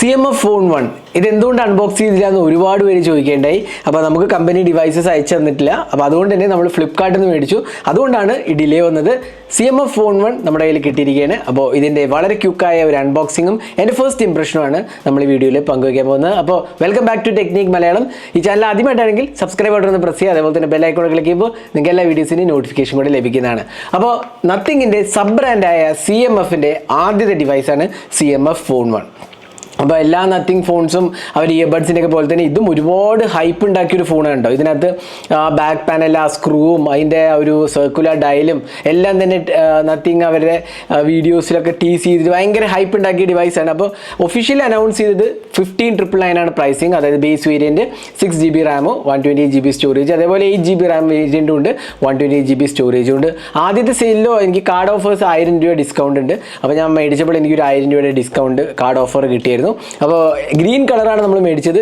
C M F phone one ഇത് എന്തുകൊണ്ട് unbox ചെയ്തില്ല എന്ന് ഒരുപാട് പേര് ചോദിക്കേണ്ടായി. അപ്പോൾ നമുക്ക് കമ്പനി ഡിവൈസസ് അയച്ചു തന്നിട്ടില്ല. അപ്പോൾ അതുകൊണ്ട് തന്നെ നമ്മൾ ഫ്ലിപ്കാർട്ടിൽ നിന്ന് മേടിച്ചു. അതുകൊണ്ടാണ് ഈ ഡിലേ വന്നത്. C M F phone one നമ്മുടെ കയ്യിൽ കിട്ടിയിരിക്കുകയാണ്. അപ്പോൾ ഇതിന്റെ വളരെ ക്യുക്കായ ഒരു അൺബോക്സിങ്ങും എന്റെ ഫസ്റ്റ് ഇംപ്രഷനുമാണ് നമ്മൾ ഈ വീഡിയോയിൽ പങ്കുവയ്ക്കാൻ പോകുന്നത്. അപ്പോൾ welcome back to technique Malayalam. ഈ ചാനൽ ആദ്യമായിട്ടാണെങ്കിൽ സബ്സ്ക്രൈബ് ബട്ടൺ ഒന്ന് പ്രസ് ചെയ്യുക. അതേപോലെ തന്നെ ബെല്ലൈക്കോൺ ക്ലിക്ക് ചെയ്യുമ്പോൾ നിങ്ങൾക്ക് എല്ലാ വീഡിയോസിന്റെയും നോട്ടിഫിക്കേഷൻ കൂടി ലഭിക്കുന്നതാണ്. അപ്പോൾ നത്തിങ്ങിന്റെ സബ് ബ്രാൻഡായ സി എം എഫിന്റെ ആദ്യത്തെ ഡിവൈസാണ് C M F phone one അപ്പോൾ എല്ലാ നത്തിങ് ഫോൺസും അവർ ഇയർബഡ്സിന്റെ ഒക്കെ പോലെ തന്നെ ഇതും ഒരുപാട് ഹൈപ്പ് ഉണ്ടാക്കിയൊരു ഫോണാണ് കേട്ടോ. ഇതിനകത്ത് ബാക്ക് പാനൽ ആ സ്ക്രൂവും അതിന്റെ ഒരു സർക്കുലർ ഡയലും എല്ലാം തന്നെ നത്തിങ് അവരുടെ വീഡിയോസിലൊക്കെ ടീസ് ചെയ്തിട്ട് ഭയങ്കര ഹൈപ്പ് ഉണ്ടാക്കിയ ഡിവൈസാണ് അപ്പോൾ ഒഫീഷ്യലി അനൗൺസ് ചെയ്തത് ഫിഫ്റ്റീൻ ട്രിപ്പിൾ നയൻ ആണ് പ്രൈസിങ് അതായത് base variant six G B റാമോ one twenty G B storage അതേപോലെ എയ്റ്റ് ജി ബി റാം വേരിയന്റും ഉണ്ട് വൺ ട്വന്റി ജി ബി സ്റ്റോറേജും ഉണ്ട്. ആദ്യത്തെ സെയിലിലോ എനിക്ക് കാർഡ് ഓഫേഴ്സ് ആയിരം രൂപ ഡിസ്കൗണ്ട് ഉണ്ട്. അപ്പോൾ ഞാൻ മേടിച്ചപ്പോൾ എനിക്കൊരു ആയിരം രൂപയുടെ ഡിസ്കൗണ്ട് കാർഡ് ഓഫർ കിട്ടിയായിരുന്നു. അപ്പോൾ ഗ്രീൻ കളറാണ് നമ്മൾ മേടിച്ചത്.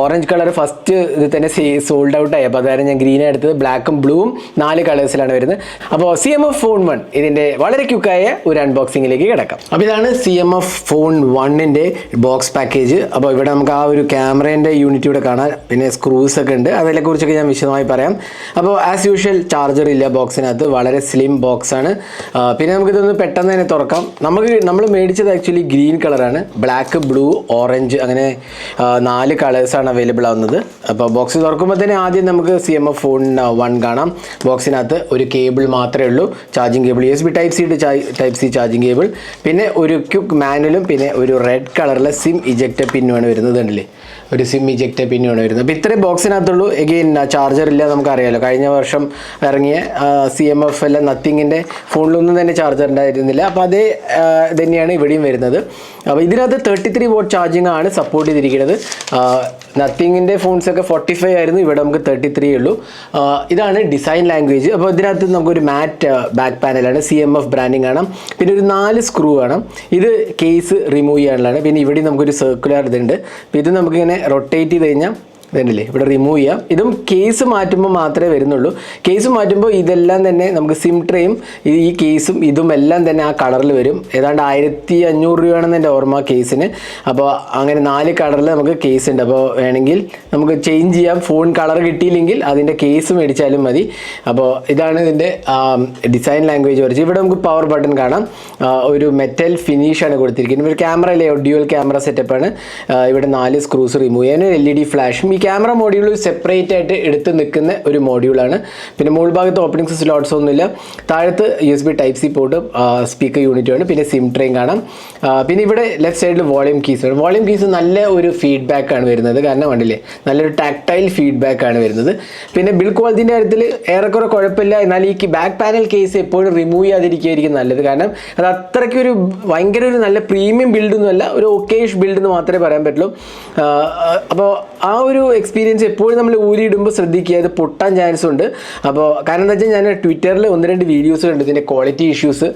ഓറഞ്ച് കളർ ഫസ്റ്റ് ഇത് തന്നെ സോൾഡ് ഔട്ട് ആയി. അപ്പോൾ അതായത് ഞാൻ ഗ്രീൻ എടുത്തത് ബ്ലാക്കും ബ്ലൂവും നാല് കളേഴ്സിലാണ് വരുന്നത്. അപ്പോൾ C M F phone one ഇതിന്റെ വളരെ ക്യുക്കായ ഒരു അൺബോക്സിങ്ങിലേക്ക് കിടക്കാം. അപ്പോൾ ഇതാണ് സി എം എഫ് ഫോൺ വണ്ണിന്റെ ബോക്സ് പാക്കേജ് അപ്പോൾ ഇവിടെ നമുക്ക് ആ ഒരു ക്യാമറേന്റെ യൂണിറ്റ് ഇവിടെ കാണാം. പിന്നെ സ്ക്രൂസ് ഒക്കെ ഉണ്ട്. അതിനെക്കുറിച്ചൊക്കെ ഞാൻ വിശദമായി പറയാം. അപ്പോൾ ആസ് യൂഷ്വൽ ചാർജർ ഇല്ല ബോക്സിനകത്ത് വളരെ സ്ലിം ബോക്സാണ് പിന്നെ നമുക്കിതൊന്ന് പെട്ടെന്ന് തന്നെ തുറക്കാം. നമുക്ക് നമ്മൾ മേടിച്ചത് ആക്ച്വലി ഗ്രീൻ കളറാണ് ബ്ലാക്ക് ബ്ലൂ ഓറഞ്ച് അങ്ങനെ നാല് കളേഴ്സാണ് അവൈലബിൾ ആവുന്നത്. അപ്പോൾ ബോക്സ് തുറക്കുമ്പോൾ തന്നെ ആദ്യം നമുക്ക് C M F phone one കാണാം. ബോക്സിനകത്ത് ഒരു കേബിൾ മാത്രമേ ഉള്ളൂ. Charging cable U S B type C type C charging cable പിന്നെ ഒരു ക്യുക്ക് മാനുവലും പിന്നെ ഒരു റെഡ് കളറിലെ സിം ഇജക്റ്റ് പിന്നുമാണ് വരുന്നത് കണ്ടില്ലേ? ഒരു സിം ഇജക്റ്റ് പിന്നെയാണ് വരുന്നത്. അപ്പോൾ ഇത്രയും ബോക്സിനകത്തുള്ളൂ എഗെയിൻ ചാർജർ ഇല്ല നമുക്കറിയാലോ. കഴിഞ്ഞ വർഷം ഇറങ്ങിയ സി എം എഫ് എല്ലാം നത്തിങ്ങിന്റെ ഫോണിലൊന്നും തന്നെ ചാർജർ ഉണ്ടായിരുന്നില്ല. അപ്പോൾ അതേ തന്നെയാണ് ഇവിടെയും വരുന്നത്. അപ്പോൾ ഇതിനകത്ത് തേർട്ടി ത്രീ വോട്ട് ചാർജിങ് ആണ് സപ്പോർട്ട് ചെയ്തിരിക്കുന്നത്. നത്തിങ്ങിന്റെ ഫോൺസൊക്കെ ഫോർട്ടി ഫൈവ് ആയിരുന്നു. ഇവിടെ നമുക്ക് തേർട്ടി ത്രീ ഉള്ളൂ ഇതാണ് ഡിസൈൻ ലാംഗ്വേജ് അപ്പോൾ ഇതിനകത്ത് നമുക്കൊരു മാറ്റ് ബാക്ക് പാനലാണ് സി എം എഫ് ബ്രാൻഡിങ് കാണാം പിന്നെ ഒരു നാല് സ്ക്രൂ കാണാം ഇത് കേസ് റിമൂവ് ചെയ്യാനുള്ളതാണ്. പിന്നെ ഇവിടെ നമുക്കൊരു സർക്കുലർ ഇതുണ്ട്. അപ്പോൾ ഇത് നമുക്കിങ്ങനെ റൊട്ടേറ്റ് ചെയ്ത് കഴിഞ്ഞാൽ ഇതുണ്ടല്ലേ? ഇവിടെ റിമൂവ് ചെയ്യാം. ഇതും കേസ് മാറ്റുമ്പോൾ മാത്രമേ വരുന്നുള്ളൂ. കേസ് മാറ്റുമ്പോൾ ഇതെല്ലാം തന്നെ നമുക്ക് സിം ട്രേയും ഈ കേസും ഇതും എല്ലാം തന്നെ ആ കളറിൽ വരും. ഏതാണ്ട് ആയിരത്തി അഞ്ഞൂറ് രൂപയാണെന്ന് എന്റെ ഓർമ്മ കേസിന് അപ്പോൾ അങ്ങനെ നാല് കളറിൽ നമുക്ക് കേസ് ഉണ്ട്. അപ്പോൾ വേണമെങ്കിൽ നമുക്ക് ചേഞ്ച് ചെയ്യാം. ഫോൺ കളർ കിട്ടിയില്ലെങ്കിൽ അതിന്റെ കേസ് മേടിച്ചാലും മതി. അപ്പോൾ ഇതാണ് ഇതിന്റെ ഡിസൈൻ ലാംഗ്വേജ് വരച്ച്. ഇവിടെ നമുക്ക് പവർ ബട്ടൺ കാണാം. ഒരു മെറ്റൽ ഫിനിഷാണ് കൊടുത്തിരിക്കുന്നത്. ഒരു ക്യാമറ അല്ലേ? ഡ്യുവൽ ക്യാമറ സെറ്റപ്പാണ് ഇവിടെ നാല് സ്ക്രൂസ് റിമൂവ് ചെയ്യാൻ എൽ ഇ ഡി ഫ്ലാഷും ക്യാമറ മോഡ്യൂൾ സെപ്പറേറ്റ് ആയിട്ട് എടുത്ത് നിൽക്കുന്ന ഒരു മോഡ്യൂളാണ് പിന്നെ മുകൾ ഭാഗത്ത് ഓപ്പണിംഗ് സ്ലോട്ട്സ് ഒന്നുമില്ല. താഴത്ത് U S B type C port speaker യൂണിറ്റുമാണ് പിന്നെ സിം ട്രെയിൻ കാണാം. പിന്നെ ഇവിടെ ലെഫ്റ്റ് സൈഡിൽ വോളിയം കീസ് ആണ്. വോളിയം കീസ് നല്ല ഒരു ഫീഡ്ബാക്ക് ആണ് വരുന്നത്. കാരണം കണ്ടില്ലേ നല്ലൊരു ടാക്ടൈൽ ഫീഡ്ബാക്ക് ആണ് വരുന്നത്. പിന്നെ ബിൽ ക്വാളിറ്റിന്റെ കാര്യത്തിൽ ഏറെക്കുറെ കുഴപ്പമില്ല. എന്നാൽ ഈ ബാക്ക് പാനൽ കേസ് എപ്പോഴും റിമൂവ് ചെയ്യാതിരിക്കുകയായിരിക്കും നല്ലത്. കാരണം അത് അത്രയ്ക്ക് ഒരു ഭയങ്കര ഒരു നല്ല പ്രീമിയം ബിൽഡൊന്നുമല്ല ഒരു ഒക്കേഷ് ബിൽഡ് എന്ന് മാത്രമേ പറയാൻ പറ്റുള്ളൂ. അപ്പോൾ ആ ഒരു എക്സ്പീരിയൻസ് എപ്പോഴും നമ്മൾ ഊരിയിടുമ്പോൾ ശ്രദ്ധിക്കുക. അത് പൊട്ടാൻ ചാൻസ് ഉണ്ട്. അപ്പോൾ കാരണം എന്താ വെച്ചാൽ ഞാൻ ട്വിറ്ററിൽ ഒന്ന് രണ്ട് വീഡിയോസ് കണ്ടു. ഇതിന്റെ ക്വാളിറ്റി ഇഷ്യൂസ്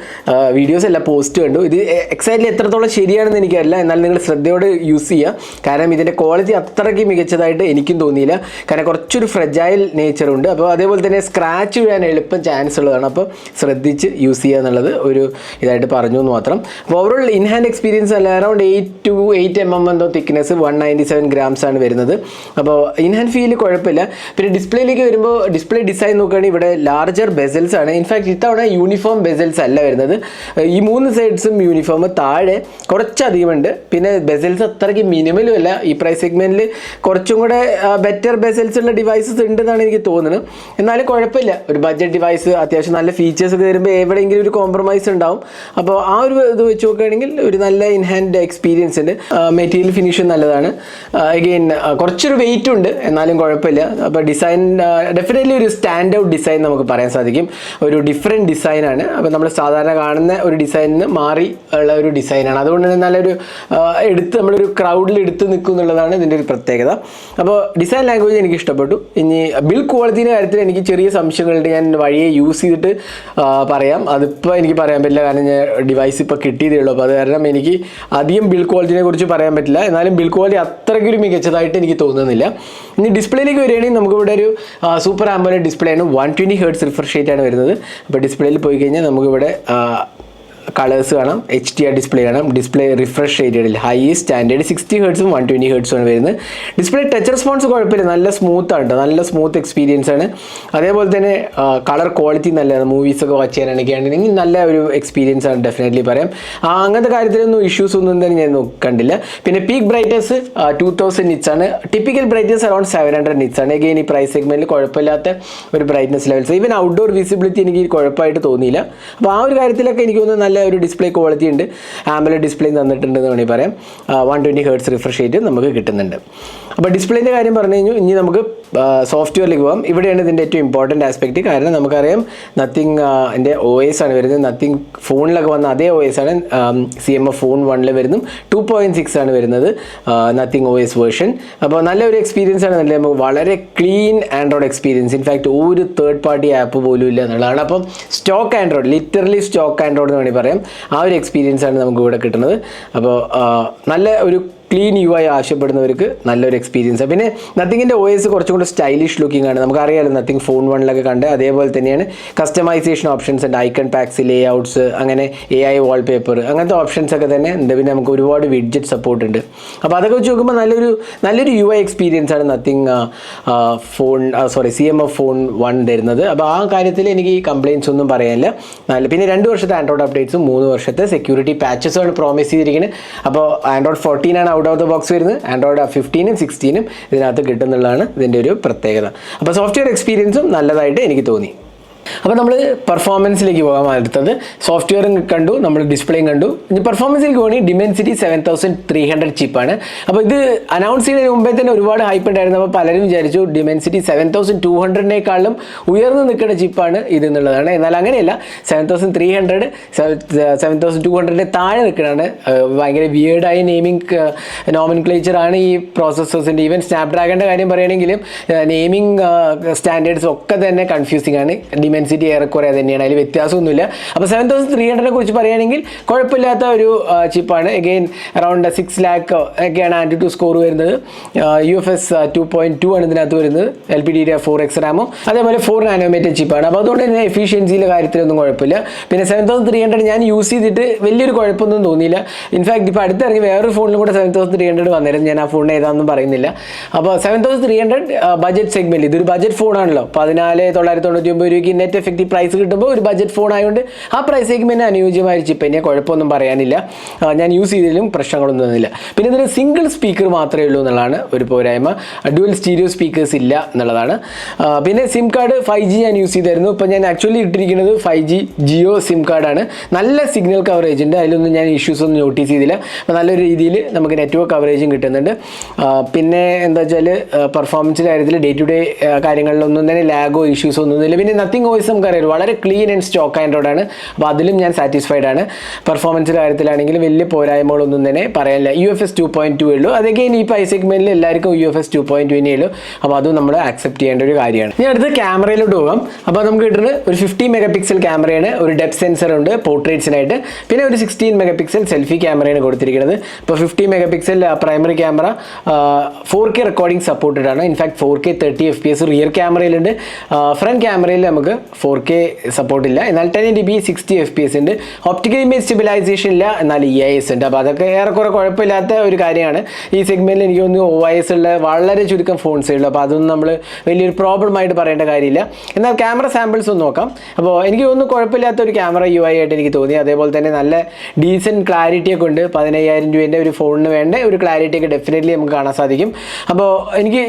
വീഡിയോസ് എല്ലാം പോസ്റ്റ് കണ്ടു. ഇത് എക്സാക്ട്ലി എത്രത്തോളം ശരിയാണെന്ന് എനിക്കറിയില്ല. എന്നാൽ നിങ്ങൾ ശ്രദ്ധയോടെ യൂസ് ചെയ്യുക. കാരണം ഇതിന്റെ ക്വാളിറ്റി അത്രയ്ക്ക് മികച്ചതായിട്ട് എനിക്കും തോന്നിയില്ല. കാരണം കുറച്ചൊരു ഫ്രജൈൽ നേച്ചർ ഉണ്ട്. അപ്പോൾ അതേപോലെ തന്നെ സ്ക്രാച്ച് വീഴാൻ എളുപ്പം ചാൻസ് ഉള്ളതാണ്. അപ്പോൾ ശ്രദ്ധിച്ച് യൂസ് ചെയ്യുക എന്നുള്ളത് ഒരു ഇതായിട്ട് പറഞ്ഞു എന്ന് മാത്രം. അപ്പോൾ ഓവറോൾ ഇൻ ഹാൻഡ് എക്സ്പീരിയൻസ് അല്ല. Around eight two eight M M എന്തോ thickness one ninety seven grams ആണ് വരുന്നത്. അപ്പോൾ ഇൻഹാൻഡ് ഫീൽ കുഴപ്പമില്ല. പിന്നെ ഡിസ്പ്ലേയിലേക്ക് വരുമ്പോൾ ഡിസ്പ്ലേ ഡിസൈൻ നോക്കുകയാണെങ്കിൽ ഇവിടെ ലാർജർ ബെസൽസ് ആണ്. ഇൻഫാക്ട് ഇത്തവണ യൂണിഫോം ബെസൽസ് അല്ല വരുന്നത്. ഈ മൂന്ന് സൈഡ്സും യൂണിഫോം താഴെ കുറച്ചധികമുണ്ട്. പിന്നെ ബെസൽസ് അത്രയ്ക്ക് മിനിമലും അല്ല. ഈ പ്രൈസ് സെഗ്മെന്റിൽ കുറച്ചും കൂടെ ബെറ്റർ ബെസൽസ് ഉള്ള ഡിവൈസസ് ഉണ്ടെന്നാണ് എനിക്ക് തോന്നുന്നത്. എന്നാലും കുഴപ്പമില്ല. ഒരു ബഡ്ജറ്റ് ഡിവൈസ് അത്യാവശ്യം നല്ല ഫീച്ചേഴ്സ് ഒക്കെ വരുമ്പോൾ എവിടെയെങ്കിലും ഒരു കോംപ്രമൈസ് ഉണ്ടാവും. അപ്പോൾ ആ ഒരു ഇത് വെച്ച് നോക്കുകയാണെങ്കിൽ ഒരു നല്ല ഇൻഹാൻഡ് എക്സ്പീരിയൻസ് ഉണ്ട്. മെറ്റീരിയൽ ഫിനിഷും നല്ലതാണ്. അഗെയിൻ കുറച്ചൊരു വെയിറ്റ് ഉണ്ട് എന്നാലും കുഴപ്പമില്ല. അപ്പോൾ ഡിസൈൻ ഡെഫിനറ്റ്ലി ഒരു സ്റ്റാൻഡ് ഔട്ട് ഡിസൈൻ നമുക്ക് പറയാൻ സാധിക്കും. ഒരു ഡിഫറെന്റ് ഡിസൈനാണ് അപ്പോൾ നമ്മൾ സാധാരണ കാണുന്ന ഒരു ഡിസൈനിന് മാറി ഉള്ള ഒരു ഡിസൈനാണ് അതുകൊണ്ട് തന്നെ നല്ലൊരു എടുത്ത് നമ്മളൊരു ക്രൗഡിൽ എടുത്ത് നിൽക്കും എന്നുള്ളതാണ് ഇതിന്റെ ഒരു പ്രത്യേകത. അപ്പോൾ ഡിസൈൻ ലാംഗ്വേജ് എനിക്ക് ഇഷ്ടപ്പെട്ടു. ഇനി ബിൽ ക്വാളിറ്റിയുടെ കാര്യത്തിൽ എനിക്ക് ചെറിയ സംശയങ്ങളുണ്ട്. ഞാൻ വഴിയെ യൂസ് ചെയ്തിട്ട് പറയാം. അതിപ്പോൾ എനിക്ക് പറയാൻ പറ്റില്ല. കാരണം ഞാൻ ഡിവൈസ് ഇപ്പോൾ കിട്ടിയതേ ഉള്ളൂ. അപ്പോൾ അത് കാരണം എനിക്ക് അധികം ബിൽ ക്വാളിറ്റിനെ കുറിച്ച് പറയാൻ പറ്റില്ല. എന്നാലും ബിൽ ക്വാളിറ്റി അത്രയ്ക്കൊരു മികച്ചതായിട്ട് എനിക്ക് തോന്നുന്നില്ല. ഇനി ഡിസ്പ്ലേയിലേക്ക് വരികയാണെങ്കിൽ നമുക്ക് ഇവിടെ ഒരു സൂപ്പർ ആംബോലെ ഡിസ്പ്ലേ ആണ്. One twenty hertz refresh rate ആണ് വരുന്നത്. അപ്പോൾ ഡിസ്പ്ലേയിൽ പോയി കഴിഞ്ഞാൽ നമുക്കിവിടെ കളേഴ്സ് കാണാം എച്ച് ഡി ആർ ഡിസ്പ്ലേ കാണാം. ഡിസ്പ്ലേ റിഫ്രഷ് ഏരിയയിൽ ഹൈ സ്റ്റാൻഡേർഡ് സിക്സ്റ്റി ഹേർട്സും വൺ ട്വന്റി ഹേർട്സും ആണ് വരുന്നത്. ഡിസ്പ്ലേ ടച്ച് റെസ്പോൺസ് കുഴപ്പമില്ല. നല്ല സ്മൂത്ത് ആണ് കേട്ടോ നല്ല സ്മൂത്ത് എക്സ്പീരിയൻസ് ആണ്. അതേപോലെ തന്നെ കളർ ക്വാളിറ്റി നല്ലതാണ്. മൂവീസൊക്കെ വാച്ച് ചെയ്യാനാണെങ്കിൽ ആണെങ്കിൽ നല്ല ഒരു എക്സ്പീരിയൻസ് ആണ് ഡെഫിനറ്റ്ലി പറയാം. അങ്ങനത്തെ കാര്യത്തിലൊന്നും ഇഷ്യൂസ് ഒന്നും തന്നെ ഞാൻ കണ്ടില്ല. പിന്നെ peak brightness two thousand nits ആണ്. Typical brightness around seven hundred nits ആണ്. എഗെയിൻ ഈ പ്രൈസ് സെഗ്മെന്റിൽ കുഴപ്പമില്ലാത്ത ഒരു brightness levels even outdoor visibility എനിക്ക് കുഴപ്പമായിട്ട് തോന്നിയില്ല. അപ്പോൾ ആ ഒരു കാര്യത്തിലൊക്കെ എനിക്ക് തോന്നുന്നു നല്ല ഒരു ഡിസ്പ്ലേ ക്വാളിറ്റി ഉണ്ട്. ആമല ഡിസ്പ്ലേ തന്നിട്ടുണ്ട് എന്ന് വേണമെങ്കിൽ പറയാം. One twenty hertz refresh rate നമുക്ക് കിട്ടുന്നുണ്ട്. അപ്പോൾ ഡിസ്പ്ലേന്റെ കാര്യം പറഞ്ഞു കഴിഞ്ഞു. ഇനി നമുക്ക് സോഫ്റ്റ്വെയറിലേക്ക് പോകാം ഇവിടെയാണ് ഇതിന്റെ ഏറ്റവും ഇമ്പോർട്ടന്റ് ആസ്പെക്റ്റ് കാരണം നമുക്കറിയാം നത്തിങ് എന്റെ ഒ എസ് ആണ് വരുന്നത്. നത്തിങ് ഫോണിലൊക്കെ വന്ന അതേ ഒ എസ് ആണ്. സി എം എഫ് ഫോൺ വണ്ണിൽ വരുന്നു ടു പോയിന്റ് സിക്സ് ആണ് വരുന്നത്. നത്തിങ് ഒ എസ് വേർഷൻ അപ്പോൾ നല്ലൊരു എക്സ്പീരിയൻസ് ആണ്. നല്ല നമുക്ക് വളരെ clean Android experience in fact ഒരു തേർഡ് പാർട്ടി ആപ്പ് പോലും ഇല്ല എന്നുള്ളതാണ്. അപ്പം stock Android literally stock Android എന്ന് വേണമെങ്കിൽ പറയാം. ആ ഒരു എക്സ്പീരിയൻസ് ആണ് നമുക്ക് ഇവിടെ കിട്ടുന്നത്. അപ്പോൾ നല്ല ഒരു ക്ലീൻ യു ഐ ആവശ്യപ്പെടുന്നവർക്ക് നല്ലൊരു എക്സ്പീരിയൻസ് പിന്നെ നത്തിങ്ങിന്റെ ഒ എസ് കുറച്ചും കൂടി സ്റ്റൈലിഷ് ലുക്കിംഗ് ആണ്. നമുക്കറിയാലോ നത്തിങ് ഫോൺ വണ്ണിലൊക്കെ കണ്ട് അതേപോലെ തന്നെയാണ് കസ്റ്റമൈസേഷൻ ഓപ്ഷൻസ് ഉണ്ട്. ഐക്കൺ പാക്സ് ലേ ഔട്ട്സ് അങ്ങനെ എ ഐ വാൾപേപ്പർ അങ്ങനത്തെ ഓപ്ഷൻസ് ഒക്കെ തന്നെ ഉണ്ട്. പിന്നെ നമുക്ക് ഒരുപാട് വിഡ്ജറ്റ് സപ്പോർട്ട് ഉണ്ട്. അപ്പോൾ അതൊക്കെ വെച്ച് നോക്കുമ്പോൾ നല്ലൊരു നല്ലൊരു യു ഐ എക്സ്പീരിയൻസ് ആണ് Nothing phone sorry C M F phone one തരുന്നത്. അപ്പോൾ ആ കാര്യത്തിൽ എനിക്ക് കംപ്ലയിൻസ് ഒന്നും പറയാനില്ല. നല്ല പിന്നെ രണ്ട് വർഷത്തെ ആൻഡ്രോയിഡ് അപ്ഡേറ്റ്സും മൂന്ന് വർഷത്തെ സെക്യൂരിറ്റി പാച്ചസുമാണ് പ്രോമിസ് ചെയ്തിരിക്കുന്നത് അപ്പോൾ ആൻഡ്രോയിഡ് ഫോർട്ടീൻ ആണ് ഓഫ് ദ ബോക്സ് വരുന്നത്. ആൻഡ്രോയിഡ് ഫിഫ്റ്റീനും സിക്സ്റ്റീനും ഇതിനകത്ത് കിട്ടുന്നുള്ളതാണ് ഇതിന്റെ ഒരു പ്രത്യേകത. അപ്പോൾ സോഫ്റ്റ്വെയർ എക്സ്പീരിയൻസും നല്ലതായിട്ട് എനിക്ക് തോന്നി. അപ്പോൾ നമ്മൾ പെർഫോമൻസിലേക്ക് പോകാൻ അടുത്തത്. സോഫ്റ്റ്വെയറും കണ്ടു നമ്മൾ ഡിസ്പ്ലേയും കണ്ടു. ഇനി പെർഫോമൻസിലേക്ക് പോകണമെങ്കിൽ Dimensity seven thousand three hundred ചിപ്പാണ് അപ്പോൾ ഇത് അനൗൺസ് ചെയ്യുന്നതിന് മുമ്പേ തന്നെ ഒരുപാട് ഹൈപ്പ് ഉണ്ടായിരുന്നു. അപ്പോൾ പലരും വിചാരിച്ചു ഡിമെൻസിറ്റി സെവൻ തൗസൻഡ് ടു ഹൺഡ്രഡിനേക്കാളും ഉയർന്നു നിൽക്കുന്ന ചിപ്പാണ് ഇത് എന്നുള്ളതാണ് എന്നാൽ അങ്ങനെയല്ല seven thousand three hundred seven thousand two ഹൺഡ്രഡിന്റെ താഴെ നിൽക്കുന്നതാണ്. ഭയങ്കര വിയേർഡായ നെയിമിംഗ് നോമൻ ആണ് ഈ പ്രോസസ്സേഴ്സിന്റെ ഈവൻ സ്നാപ്ഡ്രാഗണിന്റെ കാര്യം പറയുകയാണെങ്കിലും നെയിമിംഗ് സ്റ്റാൻഡേർഡ്സ് ഒക്കെ തന്നെ കൺഫ്യൂസിംഗ് ആണ്. ഡിമെൻസിറ്റി ഏറെക്കുറെ തന്നെയാണ്. അതിൽ വ്യത്യാസമൊന്നുമില്ല. അപ്പോൾ സെവൻ തൗസൻഡ് ത്രീ ഹൺഡ്രഡിനെ കുറിച്ച് പറയുകയാണെങ്കിൽ കുഴപ്പമില്ലാത്ത ഒരു ചിപ്പാണ് എഗെയിൻ അറൗണ്ട് സിക്സ് ലാക്ക് ഒക്കെയാണ് ആന്റി ടു സ്കോർ വരുന്നത്. U F S two point two ആണ് ഇതിനകത്ത് വരുന്നത്. L P D four X റാമും അതേപോലെ ഫോർ നാനോമീറ്റർ ചിപ്പാണ് അപ്പോൾ അതുകൊണ്ട് തന്നെ എഫിഷ്യൻസിയിലെ കാര്യത്തിലൊന്നും കുഴപ്പമില്ല. പിന്നെ സെവൻ തൗസൻഡ് ത്രീ ഹൺഡ്രഡ് ഞാൻ യൂസ് ചെയ്തിട്ട് വലിയൊരു കുഴപ്പമൊന്നും തോന്നിയില്ല. ഇൻഫാക്ട് ഇപ്പോൾ അടുത്തിറങ്ങി വേറൊരു ഫോണിലും കൂടെ സെവൻ തൗസൻഡ് ത്രീ ഹൺഡ്രഡ് വന്നിരുന്നു. ഞാൻ ആ ഫോണിന് ഏതാണെന്നും പറയുന്നില്ല. അപ്പോൾ seven thousand three hundred budget segment ഇതൊരു ബജറ്റ് ഫോണാണല്ലോ പതിനാല് തൊള്ളായിരത്തി തൊണ്ണൂറ്റി ഒമ്പത് രൂപയ്ക്ക് നെറ്റ് എഫക്റ്റീവ് പ്രൈസ് കിട്ടുമ്പോൾ ഒരു ബജറ്റ് ഫോൺ ആയതുകൊണ്ട് ആ പ്രൈസ് സെഗ്മെന്റ് അനുയോജ്യമായ ചിപ്പ് തന്നെയാണ് കുഴപ്പമൊന്നും പറയാനില്ല. ഞാൻ യൂസ് ചെയ്തതിലും പ്രശ്നങ്ങളൊന്നും തന്നില്ല പിന്നെ ഇതിന് സിംഗിൾ സ്പീക്കർ മാത്രമേ ഉള്ളൂ എന്നുള്ളതാണ് ഒരു പോരായ്മ. ഡുവൽ സ്റ്റീരിയോ സ്പീക്കേഴ്സ് ഇല്ല എന്നുള്ളതാണ്. പിന്നെ സിം കാർഡ് ഫൈവ് ജി ഞാൻ യൂസ് ചെയ്തായിരുന്നു ഇപ്പോൾ ഞാൻ ആക്ച്വലി ഇട്ടിരിക്കുന്നത് ഫൈവ് ജി ജിയോ സിം കാർഡാണ് നല്ല സിഗ്നൽ കവറേജ് ഉണ്ട്. അതിലൊന്നും ഞാൻ ഇഷ്യൂസ് ഒന്നും നോട്ടീസ് ചെയ്തില്ല. അപ്പോൾ നല്ലൊരു രീതിയിൽ നമുക്ക് നെറ്റ്വർക്ക് കവറേജും കിട്ടുന്നുണ്ട്. പിന്നെ എന്താ വെച്ചാൽ പെർഫോമൻസിന്റെ കാര്യത്തിൽ ഡേ ടു ഡേ കാര്യങ്ങളിലൊന്നും തന്നെ ലാഗോ ഇഷ്യൂസോ ഒന്നുമില്ല. പിന്നെ നത്തിങ് വോയിസ് നമുക്കറിയാം വളരെ ക്ലീൻ ആൻഡ് സ്റ്റോക്ക് ആൻഡ്രോയിഡ് ആണ് അപ്പോൾ അതിലും ഞാൻ സാറ്റിസ്ഫൈഡ് ആണ്. പെർഫോമൻസിന്റെ കാര്യത്തിലാണെങ്കിൽ വലിയ പോരായ്മകളൊന്നും തന്നെ പറയാനില്ല. U F S two point two ഉള്ളൂ. അതൊക്കെ ഇനി ഈ പൈസ സെഗ്മെന്റിൽ എല്ലാവർക്കും U F S two point two ഉള്ളൂ. അപ്പോൾ അതും നമ്മൾ ആക്സെപ്റ്റ് ചെയ്യേണ്ട ഒരു കാര്യമാണ്. ഇനി അടുത്ത് ക്യാമറയിലോട്ട് പോകാം. അപ്പോൾ നമുക്ക് കിട്ടുന്നത് ഒരു ഫിഫ്റ്റി മെഗാ പിക്സൽ ക്യാമറയാണ് ഒരു ഡെപ് സെൻസർ ഉണ്ട് പോർട്രേറ്റ്സിനായിട്ട് പിന്നെ ഒരു സിക്സ്റ്റീൻ മെഗാ പിക്സൽ സെൽഫി ക്യാമറയാണ് കൊടുത്തിരിക്കുന്നത്. ഇപ്പോൾ fifty mega pixel primary camera four K recording supported ആണ്. In fact four K thirty F P S rear ക്യാമറയിലുണ്ട് front ക്യാമറയിൽ നമുക്ക് ഫോർ കെ സപ്പോർട്ട് ഇല്ല. എന്നാൽ ten D B sixty F P S ഉണ്ട്. Optical image stabilisation ഇല്ല. എന്നാൽ E I S ഉണ്ട്. അപ്പോൾ അതൊക്കെ ഏറെക്കുറെ കുഴപ്പമില്ലാത്ത ഒരു കാര്യമാണ്. ഈ സെഗ്മെന്റിൽ എനിക്ക് തോന്നുന്നു ഒ ഐ എസ് ഉള്ള വളരെ ചുരുക്കം ഫോൺസേ ഉള്ളൂ അപ്പോൾ അതൊന്നും നമ്മൾ വലിയൊരു പ്രോബ്ലം ആയിട്ട് പറയേണ്ട കാര്യമില്ല. എന്നാൽ ക്യാമറ സാമ്പിൾസ് ഒന്ന് നോക്കാം. അപ്പോൾ എനിക്ക് തോന്നുന്നു കുഴപ്പമില്ലാത്ത ഒരു ക്യാമറ യു ഐ ആയിട്ട് എനിക്ക് തോന്നി. അതേപോലെ തന്നെ നല്ല ഡീസന്റ് ക്ലാരിറ്റിയൊക്കെ ഉണ്ട്. പതിനയ്യായിരം രൂപേന്റെ ഒരു ഫോണിന് വേണ്ട ഒരു ക്ലാരിറ്റിയൊക്കെ ഡെഫിനറ്റ്ലി നമുക്ക് കാണാൻ സാധിക്കും. അപ്പോൾ എനിക്ക്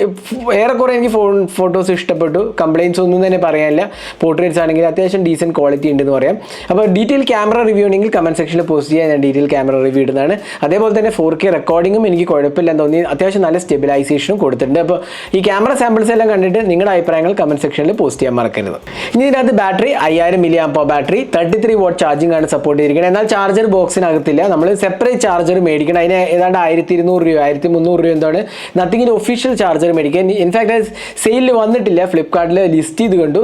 ഏറെക്കുറെ എനിക്ക് ഫോൺ ഫോട്ടോസ് ഇഷ്ടപ്പെട്ടു. കംപ്ലയിൻസ് ഒന്നും തന്നെ പറയാനില്ല. പോർട്രേറ്റ്സ് ആണെങ്കിൽ അത്യാവശ്യം ഡീസന്റ് ക്വാളിറ്റി ഉണ്ടെന്ന് പറയാം. അപ്പോൾ ഡീറ്റെയിൽ ക്യാമറ റിവ്യൂ ഉണ്ടെങ്കിൽ കമന്റ് സെക്ഷനിൽ പോസ്റ്റ് ചെയ്യാൻ ഞാൻ ഡീറ്റെയിൽ ക്യാമറ റിവ്യൂ ഇടുന്നതാണ്. അതേപോലെ തന്നെ ഫോർ കെ റെക്കോർഡിങ്ങും എനിക്ക് കുഴപ്പമില്ലെന്ന് തോന്നി. അത്യാവശ്യം നല്ല സ്റ്റെബിലൈസേഷനും കൊടുത്തിട്ടുണ്ട്. അപ്പോൾ ഈ ക്യാമറ സാമ്പിൾസ് എല്ലാം കണ്ടിട്ട് നിങ്ങളുടെ അഭിപ്രായങ്ങൾ കമന്റ് സെക്ഷനിൽ പോസ്റ്റ് ചെയ്യാൻ മറക്കരുത്. ഇനി ഇതിനകത്ത് ബാറ്ററി അയ്യായിരം milli amp battery thirty three watt charging ആണ് സപ്പോർട്ട് ചെയ്തിരിക്കുന്നത്. എന്നാൽ ചാർജർ ബോക്സിനകത്തില്ല നമ്മൾ സെപ്പറേറ്റ് ചാർജർ മേടിക്കണം. അതിന് ഏതാണ്ട് ആയിരത്തി ഇരുന്നൂറ് രൂപ ആയിരത്തി മുന്നൂറ് രൂപ എന്താണ് നത്തിങ്ങിന്റെ ഒഫീഷ്യൽ ചാർജർ മേടിക്കുക ഇൻഫാക്ട് സെയിലിൽ വന്നിട്ടില്ല. ഫ്ലിപ്കാർട്ടിൽ ലിസ്റ്റ് ചെയ്ത് കണ്ടു.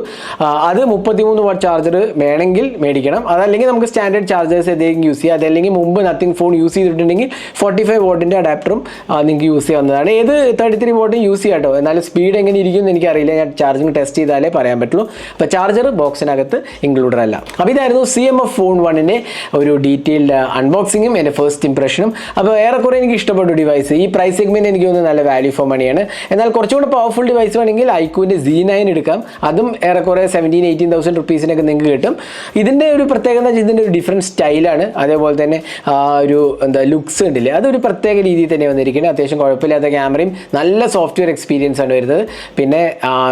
അത് മുപ്പത്തിമൂന്ന് വാട്ട് ചാർജർ വേണമെങ്കിൽ മേടിക്കണം. അതല്ലെങ്കിൽ നമുക്ക് സ്റ്റാൻഡേർഡ് ചാർജേഴ്സ് ഏതെങ്കിലും യൂസ് ചെയ്യാം. അതല്ലെങ്കിൽ മുമ്പ് നത്തിങ് ഫോൺ യൂസ് ചെയ്തിട്ടുണ്ടെങ്കിൽ ഫോർട്ടി ഫൈവ് വോട്ടിന്റെ അഡാപ്റ്ററും നിങ്ങൾക്ക് യൂസ് ചെയ്യാവുന്നതാണ്. ഏത് തേർട്ടി ത്രീ വോട്ടും യൂസ് ചെയ്യാം കേട്ടോ. എന്നാലും സ്പീഡ് എങ്ങനെ ഇരിക്കും എന്ന് എനിക്കറിയില്ല. ഞാൻ ചാർജിങ് ടെസ്റ്റ് ചെയ്താലേ പറയാൻ പറ്റുള്ളൂ. അപ്പോൾ ചാർജർ ബോക്സിനകത്ത് ഇൻക്ലൂഡഡ് അല്ല. അപ്പോൾ ഇതായിരുന്നു സി എം എഫ് ഫോൺ വണ്ണിന്റെ ഒരു ഡീറ്റെയിൽഡ് അൺബോക്സിങ്ങും എന്റെ ഫസ്റ്റ് ഇംപ്രഷനും അപ്പോൾ ഏറെക്കുറെ എനിക്ക് ഇഷ്ടപ്പെട്ടു ഡിവൈസ് ഈ പ്രൈസ് സെഗ്മെന്റ് എനിക്ക് തോന്നുന്നു നല്ല വാല്യൂ ഫോർ മണിയാണ് എന്നാൽ കുറച്ചുകൂടെ പവർഫുൾ ഡിവൈസ് വേണമെങ്കിൽ ഐക്യൂവിന്റെ സി നയൻ എടുക്കാം. അതും ഏറെക്കുറെ സെവന്റീൻ എയ്റ്റീൻ തൗസൻഡ് റുപ്പീസിനൊക്കെ നിങ്ങൾക്ക് കിട്ടും. ഇതിന്റെ ഒരു പ്രത്യേകത എന്ന് വെച്ചാൽ ഇതിന്റെ ഒരു ഡിഫറെന്റ് സ്റ്റൈലാണ് അതേപോലെ തന്നെ ഒരു എന്താ ലുക്സ് ഉണ്ടല്ലേ അതൊരു പ്രത്യേക രീതിയിൽ തന്നെ വന്നിരിക്കുന്നത് അത്യാവശ്യം കുഴപ്പമില്ലാത്ത ക്യാമറയും നല്ല സോഫ്റ്റ്വെയർ എക്സ്പീരിയൻസ് ആണ് വരുന്നത്. പിന്നെ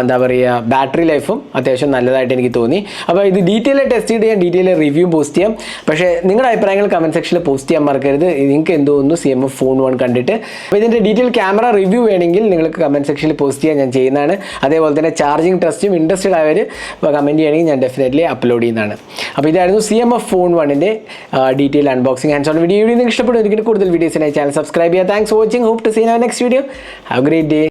എന്താ പറയുക ബാറ്ററി ലൈഫും അത്യാവശ്യം നല്ലതായിട്ട് എനിക്ക് തോന്നി. അപ്പോൾ ഇത് ഡീറ്റെയിൽ ടെസ്റ്റ് ചെയ്ത് ഞാൻ ഡീറ്റെയിൽ റിവ്യൂ പോസ്റ്റ് ചെയ്യാം. പക്ഷേ നിങ്ങളുടെ അഭിപ്രായങ്ങൾ കമന്റ് സെക്ഷനിൽ പോസ്റ്റ് ചെയ്യാൻ മറക്കരുത്. നിങ്ങൾക്ക് എന്തോ തോന്നുന്നു C M F phone one കണ്ടിട്ട്. അപ്പോൾ ഇതിന്റെ ഡീറ്റെയിൽ ക്യാമറ റിവ്യൂ വേണമെങ്കിൽ നിങ്ങൾക്ക് കമന്റ് സെക്ഷനിൽ പോസ്റ്റ് ചെയ്യാൻ ഞാൻ ചെയ്യുന്നതാണ്. അതേപോലെ തന്നെ ചാർജിങ് ട്രസ്റ്റും ഇൻട്രസ്റ്റഡ് ആയവർ കമന്റ് ചെയ്യണമെങ്കിൽ ഞാൻ ഡെഫിനറ്റ്ലി അപ്ലോഡ് ചെയ്യുന്നതാണ്. അപ്പോൾ ഇതായിരുന്നു സി എം എഫ് ഫോൺ വണ്ണിന്റെ ഡീറ്റെയിൽ അൺബോക്സിംഗ് ആൻഡ് സോൺ വീഡിയോ നിങ്ങൾക്ക് ഇഷ്ടപ്പെടും ഒരിക്കലും കൂടുതൽ വീഡിയോസിനായി ചാനൽ സബ്സ്ക്രൈബ് ചെയ്യുക. Thanks for watching hope to see in our next video have great day